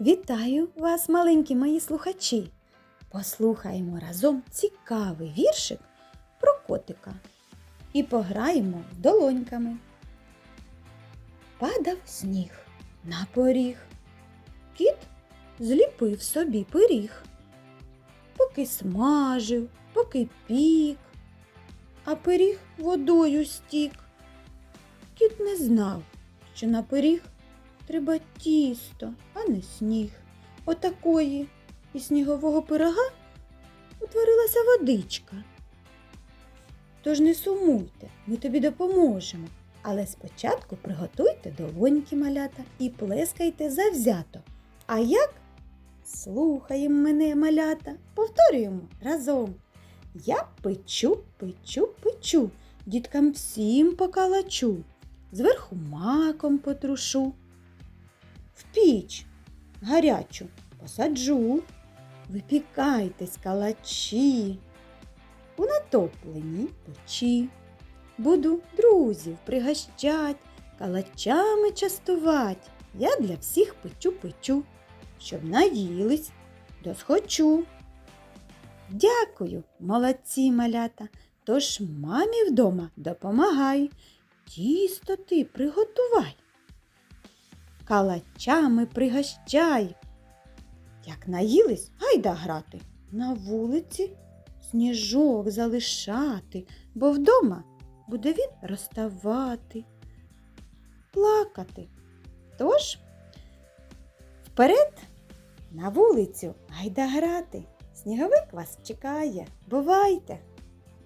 Вітаю вас, маленькі мої слухачі. Послухаємо разом цікавий віршик про котика і пограємо долоньками. Падав сніг на поріг. Кіт зліпив собі пиріг. Поки смажив, поки пік, а пиріг водою стік. Кіт не знав, що на пиріг треба тісто, а не сніг. Отакої із снігового пирога утворилася водичка. Тож не сумуйте, ми тобі допоможемо. Але спочатку приготуйте долоньки малята і плескайте завзято. А як? Слухаємо мене, малята, повторюємо разом. Я печу, печу, печу, діткам всім покалачу, зверху маком потрушу. В піч гарячу посаджу, випікайтесь калачі, у натопленій печі. Буду друзів пригощать, калачами частувать. Я для всіх печу печу, щоб наїлись досхочу. Дякую, молодці малята. Тож мамі вдома допомагай. Тісто ти приготувай. Калачами пригощай. Як наїлись, гайда грати. На вулиці сніжок залишати, бо вдома буде він розставати, плакати. Тож вперед на вулицю гайда грати. Сніговик вас чекає. Бувайте!